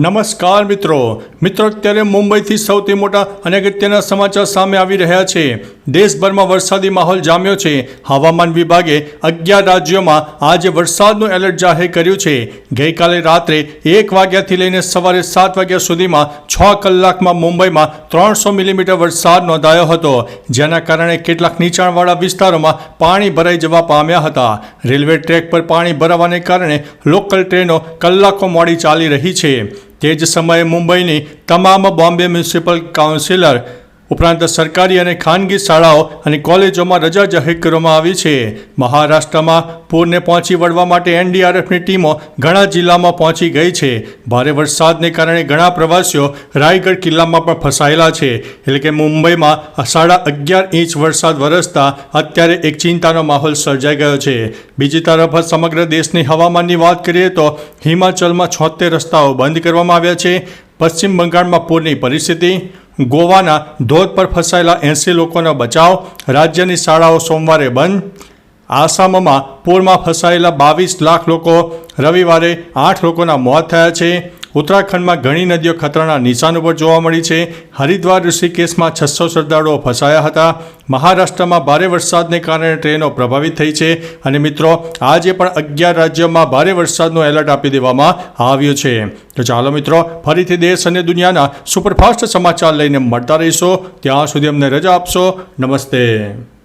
નમસ્કાર મિત્રો. મિત્રો, અત્યારે મુંબઈથી સૌથી મોટા અને અગત્યના સમાચાર સામે આવી રહ્યા છે. દેશભરમાં વરસાદી માહોલ જામ્યો છે. હવામાન વિભાગે અગિયાર રાજ્યોમાં આજે વરસાદનું એલર્ટ જાહેર કર્યું છે. ગઈકાલે રાત્રે એક વાગ્યાથી લઈને સવારે સાત વાગ્યા સુધીમાં છ કલાકમાં મુંબઈમાં ત્રણસો મિલીમીટર વરસાદ નોંધાયો હતો. જેના કારણે કેટલાક નીચાણવાળા વિસ્તારોમાં પાણી ભરાઈ જવા પામ્યા હતા. રેલવે ટ્રેક પર પાણી ભરાવાને કારણે લોકલ ટ્રેનો કલાકો મોડી ચાલી રહી છે. તે જ સમયે મુંબઈની તમામ બોમ્બે મ્યુનિસિપલ કાઉન્સિલર ઉપરાંત સરકારી અને ખાનગી શાળાઓ અને કોલેજોમાં રજા જાહેર કરવામાં આવી છે. મહારાષ્ટ્રમાં પૂરને પહોંચી વળવા માટે એનડીઆરએફની ટીમો ઘણા જિલ્લામાં પહોંચી ગઈ છે. ભારે વરસાદને કારણે ઘણા પ્રવાસીઓ રાયગઢ કિલ્લામાં પણ ફસાયેલા છે. એટલે કે મુંબઈમાં સાડા અગિયાર ઇંચ વરસાદ વરસતા અત્યારે એક ચિંતાનો માહોલ સર્જાઈ ગયો છે. બીજી તરફ સમગ્ર દેશની હવામાનની વાત કરીએ તો હિમાચલમાં છોતેર રસ્તાઓ બંધ કરવામાં આવ્યા છે. પશ્ચિમ બંગાળમાં પૂરની પરિસ્થિતિ. ગોવાના ધોધ પર ફસાયેલા એંસી લોકોનો બચાવ રાજ્યની શાળાઓ સોમવારે બંધ આસામમાં પૂરમાં ફસાયેલા બાવીસ લાખ લોકો રવિવારે આઠ લોકોના મોત થયા છે. ઉત્તરાખંડમાં ઘણી નદીઓ ખતરાના નિશાન ઉપર જોવા મળી છે. હરિદ્વાર ઋષિકેશમાં છસો શ્રદ્ધાળુઓ ફસાયા હતા. મહારાષ્ટ્રમાં ભારે વરસાદને કારણે ટ્રેનો પ્રભાવિત થઈ છે અને મિત્રો, આજે પણ અગિયાર રાજ્યોમાં ભારે વરસાદનું એલર્ટ આપી દેવામાં આવ્યું છે. તો ચાલો મિત્રો, ફરીથી દેશ અને દુનિયાના સુપરફાસ્ટ સમાચાર લઈને મળતા રહીશો. ત્યાં સુધી અમને રજા આપશો. નમસ્તે.